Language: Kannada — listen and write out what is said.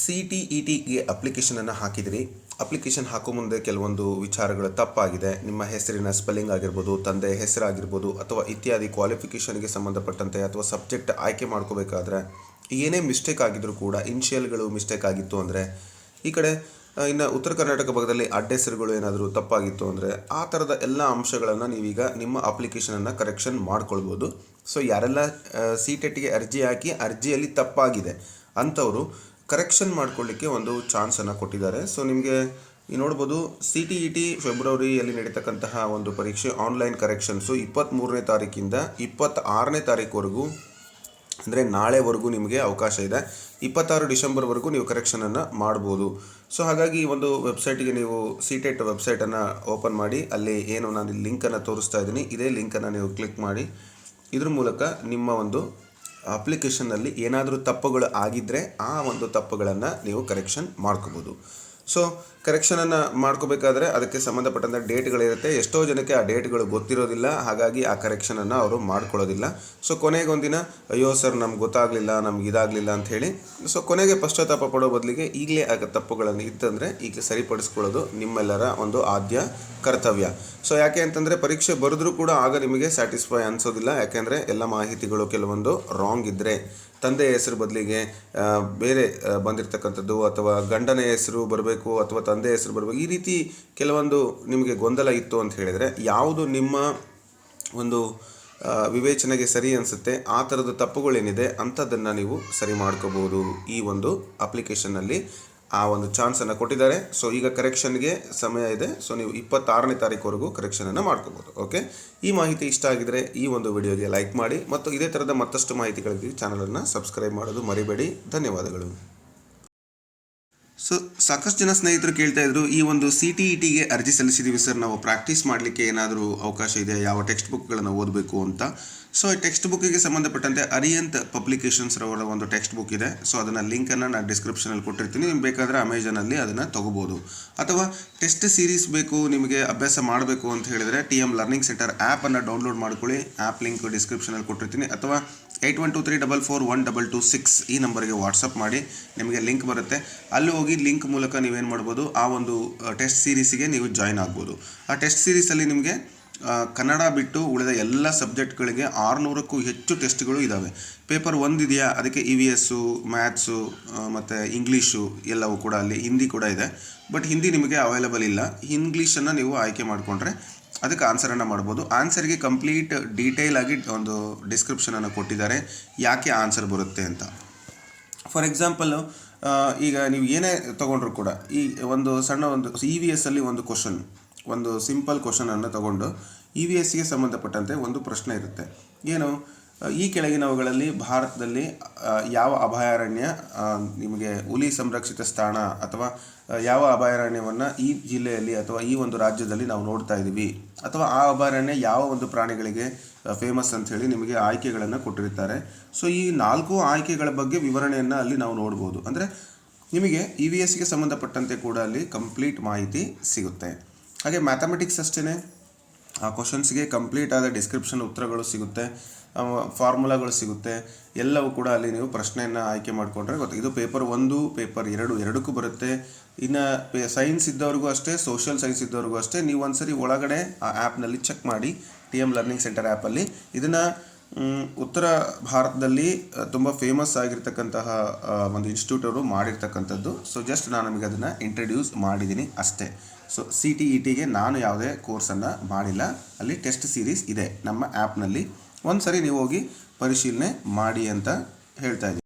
ಸಿ ಟಿ ಇ ಟಿಗೆ ಅಪ್ಲಿಕೇಶನನ್ನು ಹಾಕಿದಿರಿ? ಅಪ್ಲಿಕೇಶನ್ ಹಾಕೋ ಮುಂದೆ ಕೆಲವೊಂದು ವಿಚಾರಗಳು ತಪ್ಪಾಗಿದೆ. ನಿಮ್ಮ ಹೆಸರಿನ ಸ್ಪೆಲ್ಲಿಂಗ್ ಆಗಿರ್ಬೋದು, ತಂದೆ ಹೆಸರಾಗಿರ್ಬೋದು, ಅಥವಾ ಇತ್ಯಾದಿ ಕ್ವಾಲಿಫಿಕೇಷನ್ಗೆ ಸಂಬಂಧಪಟ್ಟಂತೆ ಅಥವಾ ಸಬ್ಜೆಕ್ಟ್ ಆಯ್ಕೆ ಮಾಡ್ಕೋಬೇಕಾದ್ರೆ ಏನೇ ಮಿಸ್ಟೇಕ್ ಆಗಿದ್ದರೂ ಕೂಡ ಇನ್ಷಿಯಲ್ಗಳು ಮಿಸ್ಟೇಕ್ ಆಗಿತ್ತು ಅಂದರೆ, ಈ ಕಡೆ ಇನ್ನು ಉತ್ತರ ಕರ್ನಾಟಕ ಭಾಗದಲ್ಲಿ ಅಡ್ಡ ಹೆಸರುಗಳು ಏನಾದರೂ ತಪ್ಪಾಗಿತ್ತು ಅಂದರೆ, ಆ ಥರದ ಎಲ್ಲ ಅಂಶಗಳನ್ನು ನೀವೀಗ ನಿಮ್ಮ ಅಪ್ಲಿಕೇಶನನ್ನು ಕರೆಕ್ಷನ್ ಮಾಡ್ಕೊಳ್ಬೋದು. ಸೊ ಯಾರೆಲ್ಲ ಸಿ ಟೆಟ್ಗೆ ಅರ್ಜಿ ಹಾಕಿ ಅರ್ಜಿಯಲ್ಲಿ ತಪ್ಪಾಗಿದೆ ಅಂಥವರು ಕರೆಕ್ಷನ್ ಮಾಡ್ಕೊಳ್ಳಿಕ್ಕೆ ಒಂದು ಚಾನ್ಸನ್ನು ಕೊಟ್ಟಿದ್ದಾರೆ. ಸೊ ನಿಮಗೆ ಈ ನೋಡ್ಬೋದು ಸಿ ಟಿ ಇ ಟಿ ಫೆಬ್ರವರಿಯಲ್ಲಿ ನಡೀತಕ್ಕಂತಹ ಒಂದು ಪರೀಕ್ಷೆ ಆನ್ಲೈನ್ ಕರೆಕ್ಷನ್ಸು ಇಪ್ಪತ್ತ್ಮೂರನೇ ತಾರೀಕಿಂದ ಇಪ್ಪತ್ತಾರನೇ ತಾರೀಕುವರೆಗೂ, ಅಂದರೆ ನಾಳೆವರೆಗೂ ನಿಮಗೆ ಅವಕಾಶ ಇದೆ. ಇಪ್ಪತ್ತಾರು ಡಿಸೆಂಬರ್ವರೆಗೂ ನೀವು ಕರೆಕ್ಷನನ್ನು ಮಾಡ್ಬೋದು. ಸೊ ಹಾಗಾಗಿ ಈ ಒಂದು ವೆಬ್ಸೈಟಿಗೆ ನೀವು ಸಿ ಟೆಟ್ ವೆಬ್ಸೈಟನ್ನು ಓಪನ್ ಮಾಡಿ, ಅಲ್ಲಿ ಏನು ನಾನು ಲಿಂಕನ್ನು ತೋರಿಸ್ತಾ ಇದ್ದೀನಿ, ಇದೇ ಲಿಂಕನ್ನು ನೀವು ಕ್ಲಿಕ್ ಮಾಡಿ. ಇದ್ರ ಮೂಲಕ ನಿಮ್ಮ ಒಂದು ಅಪ್ಲಿಕೇಶನ್ನಲ್ಲಿ ಏನಾದರೂ ತಪ್ಪುಗಳು ಆಗಿದ್ದರೆ ಆ ಒಂದು ತಪ್ಪುಗಳನ್ನು ನೀವು ಕರೆಕ್ಷನ್ ಮಾಡ್ಕೋಬೋದು. ಸೊ ಕರೆಕ್ಷನನ್ನು ಮಾಡ್ಕೋಬೇಕಾದ್ರೆ ಅದಕ್ಕೆ ಸಂಬಂಧಪಟ್ಟಂಥ ಡೇಟ್ಗಳಿರುತ್ತೆ. ಎಷ್ಟೋ ಜನಕ್ಕೆ ಆ ಡೇಟ್ಗಳು ಗೊತ್ತಿರೋದಿಲ್ಲ. ಹಾಗಾಗಿ ಆ ಕರೆಕ್ಷನನ್ನು ಅವರು ಮಾಡ್ಕೊಳ್ಳೋದಿಲ್ಲ. ಸೊ ಕೊನೆಗೊಂದಿನ ಅಯ್ಯೋ ಸರ್, ನಮ್ಗೆ ಗೊತ್ತಾಗಲಿಲ್ಲ, ನಮ್ಗೆ ಇದಾಗಲಿಲ್ಲ ಅಂತ ಹೇಳಿ. ಸೊ ಕೊನೆಗೆ ಪಶ್ಚಾತ್ತಾಪ ಪಡೋ ಬದಲಿಗೆ ಈಗಲೇ ಆಗ ತಪ್ಪುಗಳನ್ನು ಇತ್ತಂದರೆ ಈಗ ಸರಿಪಡಿಸ್ಕೊಳ್ಳೋದು ನಿಮ್ಮೆಲ್ಲರ ಒಂದು ಆದ್ಯ ಕರ್ತವ್ಯ. ಸೊ ಯಾಕೆ ಅಂತಂದರೆ ಪರೀಕ್ಷೆ ಬರೆದ್ರೂ ಕೂಡ ಆಗ ನಿಮಗೆ ಸ್ಯಾಟಿಸ್ಫೈ ಅನಿಸೋದಿಲ್ಲ. ಯಾಕೆಂದರೆ ಎಲ್ಲ ಮಾಹಿತಿಗಳು ಕೆಲವೊಂದು ರಾಂಗ್ ಇದ್ದರೆ ತಂದೆಯ ಹೆಸರು ಬದಲಿಗೆ ಬೇರೆ ಬಂದಿರತಕ್ಕಂಥದ್ದು ಅಥವಾ ಗಂಡನ ಹೆಸರು ಬರಬೇಕು ಅಥವಾ ತಂದೆ ಹೆಸರು ಬರಬೇಕು, ಈ ರೀತಿ ಕೆಲವೊಂದು ನಿಮಗೆ ಗೊಂದಲ ಇತ್ತು ಅಂತ ಹೇಳಿದರೆ, ಯಾವುದು ನಿಮ್ಮ ಒಂದು ವಿವೇಚನೆಗೆ ಸರಿ ಅನಿಸುತ್ತೆ, ಆ ಥರದ ತಪ್ಪುಗಳೇನಿದೆ ಅಂಥದ್ದನ್ನು ನೀವು ಸರಿ ಮಾಡ್ಕೋಬೋದು ಈ ಒಂದು ಅಪ್ಲಿಕೇಶನ್ನಲ್ಲಿ ಆ ಒಂದು ಚಾನ್ಸನ್ನು ಕೊಟ್ಟಿದ್ದಾರೆ. ಸೊ ಈಗ ಕರೆಕ್ಷನ್ಗೆ ಸಮಯ ಇದೆ. ಸೊ ನೀವು ಇಪ್ಪತ್ತಾರನೇ ತಾರೀಕುವರೆಗೂ ಕರೆಕ್ಷನನ್ನು ಮಾಡ್ಕೋಬೋದು. ಓಕೆ ಈ ಮಾಹಿತಿ ಇಷ್ಟ ಆಗಿದರೆ ಈ ಒಂದು ವಿಡಿಯೋಗೆ ಲೈಕ್ ಮಾಡಿ ಮತ್ತು ಇದೇ ಥರದ ಮತ್ತಷ್ಟು ಮಾಹಿತಿಗಳಿಗೆ ಚಾನಲನ್ನು ಸಬ್ಸ್ಕ್ರೈಬ್ ಮಾಡೋದು ಮರಿಬೇಡಿ. ಧನ್ಯವಾದಗಳು. ಸೊ ಸಾಕಷ್ಟು ಜನ ಸ್ನೇಹಿತರು ಕೇಳ್ತಾ ಇದ್ರು, ಈ ಒಂದು ಸಿ ಟಿ ಇ ಟಿಗೆ ಅರ್ಜಿ ಸಲ್ಲಿಸಿದ್ದೀವಿ ಸರ್, ನಾವು ಪ್ರಾಕ್ಟೀಸ್ ಮಾಡಲಿಕ್ಕೆ ಏನಾದರೂ ಅವಕಾಶ ಇದೆ ಯಾವ ಟೆಕ್ಸ್ಟ್ ಬುಕ್ಗಳನ್ನು ಓದಬೇಕು ಅಂತ. ಸೊ ಈ ಟೆಕ್ಸ್ಟ್ ಬುಕ್ಕಿಗೆ ಸಂಬಂಧಪಟ್ಟಂತೆ ಅರಿಯಂತ್ ಪಬ್ಲಿಕೇಶನ್ಸ್ ಅವರ ಒಂದು ಟೆಕ್ಸ್ಟ್ ಬುಕ್ ಇದೆ. ಸೊ ಅದನ್ನು ಲಿಂಕನ್ನು ನಾನು ಡಿಸ್ಕ್ರಿಪ್ಷನಲ್ಲಿ ಕೊಟ್ಟಿರ್ತೀನಿ. ನಿಮ್ಗೆ ಬೇಕಾದರೆ ಅಮೆಝಾನಲ್ಲಿ ಅದನ್ನು ತೊಗೋಬೋದು. ಅಥವಾ ಟೆಸ್ಟ್ ಸೀರೀಸ್ ಬೇಕು, ನಿಮಗೆ ಅಭ್ಯಾಸ ಮಾಡಬೇಕು ಅಂತ ಹೇಳಿದರೆ ಟಿ ಎಂ ಲರ್ನಿಂಗ್ ಸೆಂಟರ್ ಆ್ಯಪನ್ನು ಡೌನ್ಲೋಡ್ ಮಾಡ್ಕೊಳ್ಳಿ. ಆ್ಯಪ್ ಲಿಂಕ್ ಡಿಸ್ಕ್ರಿಪ್ಷನಲ್ಲಿ ಕೊಟ್ಟಿರ್ತೀನಿ. ಅಥವಾ eight one two three double four one double two six ಈ ನಂಬರ್ಗೆ ವಾಟ್ಸಪ್ ಮಾಡಿ, ನಿಮಗೆ ಲಿಂಕ್ ಬರುತ್ತೆ. ಅಲ್ಲಿ ಹೋಗಿ ಲಿಂಕ್ ಮೂಲಕ ನೀವೇನು ಮಾಡ್ಬೋದು ಆ ಒಂದು ಟೆಸ್ಟ್ ಸೀರೀಸಿಗೆ ನೀವು ಜಾಯ್ನ್ ಆಗ್ಬೋದು. ಆ ಟೆಸ್ಟ್ ಸೀರೀಸಲ್ಲಿ ನಿಮಗೆ ಕನ್ನಡ ಬಿಟ್ಟು ಉಳಿದ ಎಲ್ಲ ಸಬ್ಜೆಕ್ಟ್ಗಳಿಗೆ ಆರುನೂರಕ್ಕೂ ಹೆಚ್ಚು ಟೆಸ್ಟ್ಗಳು ಇದ್ದಾವೆ ಪೇಪರ್ ಒಂದಿದೆಯಾ, ಅದಕ್ಕೆ ಇ ವಿ ಎಸ್ಸು, ಮ್ಯಾಥ್ಸು ಮತ್ತು ಇಂಗ್ಲೀಷು ಎಲ್ಲವೂ ಕೂಡ ಅಲ್ಲಿ, ಹಿಂದಿ ಕೂಡ ಇದೆ. ಬಟ್ ಹಿಂದಿ ನಿಮಗೆ ಅವೈಲಬಲ್ ಇಲ್ಲ. ಇಂಗ್ಲೀಷನ್ನು ನೀವು ಆಯ್ಕೆ ಮಾಡಿಕೊಂಡ್ರೆ ಅದಕ್ಕೆ ಆನ್ಸರನ್ನು ಮಾಡ್ಬೋದು. ಆನ್ಸರ್ಗೆ ಕಂಪ್ಲೀಟ್ ಡೀಟೇಲ್ ಆಗಿ ಒಂದು ಡಿಸ್ಕ್ರಿಪ್ಷನನ್ನು ಕೊಟ್ಟಿದ್ದಾರೆ. ಯಾಕೆ ಆನ್ಸರ್ ಬರುತ್ತೆ ಅಂತ. ಫಾರ್ ಎಕ್ಸಾಂಪಲ್ ಈಗ ನೀವು ಏನೇ ತೊಗೊಂಡ್ರು ಕೂಡ ಈ ಒಂದು ಸಣ್ಣ ಒಂದು ಇ ವಿ ಎಸ್ ಅಲ್ಲಿ ಒಂದು ಕ್ವಶನ್, ಒಂದು ಸಿಂಪಲ್ ಕ್ವಶನನ್ನು ತಗೊಂಡು ಇ ವಿ ಎಸ್ಗೆ ಸಂಬಂಧಪಟ್ಟಂತೆ ಒಂದು ಪ್ರಶ್ನೆ ಇರುತ್ತೆ. ಏನು? ಈ ಕೆಳಗಿನವುಗಳಲ್ಲಿ ಭಾರತದಲ್ಲಿ ಯಾವ ಅಭಯಾರಣ್ಯ ನಿಮಗೆ ಹುಲಿ ಸಂರಕ್ಷಿತ ಸ್ಥಾನ ಅಥವಾ ಯಾವ ಅಭಯಾರಣ್ಯವನ್ನು ಈ ಜಿಲ್ಲೆಯಲ್ಲಿ ಅಥವಾ ಈ ಒಂದು ರಾಜ್ಯದಲ್ಲಿ ನಾವು ನೋಡ್ತಾ ಇದ್ದೀವಿ. ಅಥವಾ ಆ ಅಭಯಾರಣ್ಯ ಯಾವ ಒಂದು ಪ್ರಾಣಿಗಳಿಗೆ ಫೇಮಸ್ ಅಂತ ಹೇಳಿ ನಿಮಗೆ ಆಯ್ಕೆಗಳನ್ನು ಕೊಟ್ಟಿರ್ತಾರೆ ಸೊ ಈ ನಾಲ್ಕು ಆಯ್ಕೆಗಳ ಬಗ್ಗೆ ವಿವರಣೆಯನ್ನು ಅಲ್ಲಿ ನಾವು ನೋಡ್ಬೋದು. ಅಂದರೆ, ನಿಮಗೆ ಇ ವಿ ಎಸ್ಗೆ ಸಂಬಂಧಪಟ್ಟಂತೆ ಕೂಡ ಅಲ್ಲಿ ಕಂಪ್ಲೀಟ್ ಮಾಹಿತಿ ಸಿಗುತ್ತೆ. ಹಾಗೆ ಮ್ಯಾಥಮೆಟಿಕ್ಸ್ ಅಷ್ಟೇ ಆ ಕ್ವಶನ್ಸ್ಗೆ ಕಂಪ್ಲೀಟ್ ಆದ ಡಿಸ್ಕ್ರಿಪ್ಷನ್ ಉತ್ತರಗಳು ಸಿಗುತ್ತೆ. ಫಾರ್ಮುಲಾಗಳು ಸಿಗುತ್ತೆ. ಎಲ್ಲವೂ ಕೂಡ ಅಲ್ಲಿ ನೀವು ಪ್ರಶ್ನೆಯನ್ನು ಆಯ್ಕೆ ಮಾಡಿಕೊಂಡ್ರೆ ಗೊತ್ತು. ಇದು ಪೇಪರ್ ಒಂದು, ಪೇಪರ್ ಎರಡು, ಎರಡಕ್ಕೂ ಬರುತ್ತೆ. ಇನ್ನು ಸೈನ್ಸ್ ಇದ್ದವ್ರಿಗೂ ಅಷ್ಟೇ, ಸೋಷಿಯಲ್ ಸೈನ್ಸ್ ಇದ್ದವ್ರಿಗೂ ಅಷ್ಟೇ, ನೀವು ಒಂದ್ಸರಿ ಒಳಗಡೆ ಆ ಆ್ಯಪ್ನಲ್ಲಿ ಚೆಕ್ ಮಾಡಿ, ಟಿ ಎಂ ಲರ್ನಿಂಗ್ ಸೆಂಟರ್ ಆ್ಯಪಲ್ಲಿ. ಇದನ್ನು ಉತ್ತರ ಭಾರತದಲ್ಲಿ ತುಂಬ ಫೇಮಸ್ ಆಗಿರ್ತಕ್ಕಂತಹ ಒಂದು ಇನ್ಸ್ಟಿಟ್ಯೂಟ್ ಅವರು ಮಾಡಿರ್ತಕ್ಕಂಥದ್ದು. ಸೊ, ಜಸ್ಟ್ ನಾನು ನಿಮಗೆ ಅದನ್ನು ಇಂಟ್ರಡ್ಯೂಸ್ ಮಾಡಿದ್ದೀನಿ ಅಷ್ಟೇ. ಸೊ, ಸಿ ಟಿ ಇ ಟಿಗೆ ನಾನು ಯಾವುದೇ ಕೋರ್ಸನ್ನು ಮಾಡಿಲ್ಲ. ಅಲ್ಲಿ ಟೆಸ್ಟ್ ಸೀರೀಸ್ ಇದೆ ನಮ್ಮ ಆ್ಯಪ್ನಲ್ಲಿ. ಒಂದು ಸರಿ ನೀವು ಹೋಗಿ ಪರಿಶೀಲನೆ ಮಾಡಿ ಅಂತ ಹೇಳ್ತಾ ಇದ್ದೀನಿ.